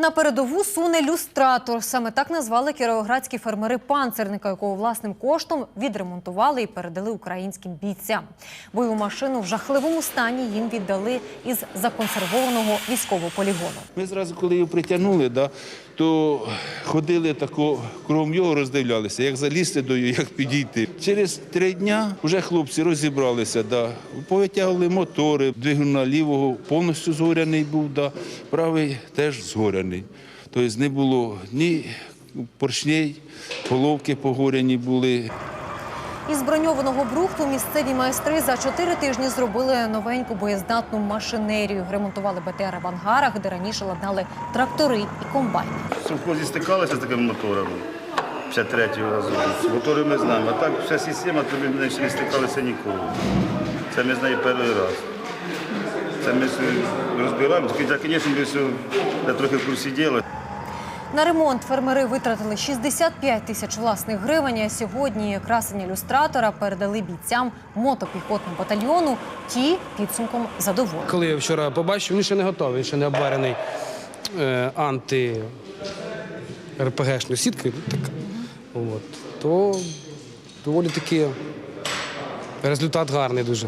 На передову суне люстратор. Саме так назвали кіровоградські фермери панцерника, якого власним коштом відремонтували і передали українським бійцям. Бойову машину в жахливому стані їм віддали із законсервованого військового полігону. Ми зразу, коли його притягнули, да, то ходили тако, кругом його роздивлялися, як залізти до його, як підійти. Через три дня вже хлопці розібралися, да, повитягли мотори, двигуна лівого повністю згоряний був, да, правий теж згоряний. Тобто не було ні поршней, головки погоряні були. Із броньованого брухту місцеві майстри за чотири тижні зробили новеньку боєздатну машинерію. Ремонтували БТР в ангарах, де раніше ладнали трактори і комбайни. Совхозі стикалися з такими моторами 53-го разу. Мотори ми знаємо, а так вся система, то ми не стикалися ніколи. Це ми з нею перший раз. Це ми розбираємо. Звісно, ми трохи в курсі діла. На ремонт фермери витратили 65 тисяч власних гривень. А сьогодні красені люстратора передали бійцям мотопіхотного батальйону. Ті підсумком задоволені. Коли я вчора побачив, він ще не готовий, він ще не обварений е, анти РПГшною сіткою, так, от, то доволі таки результат гарний дуже.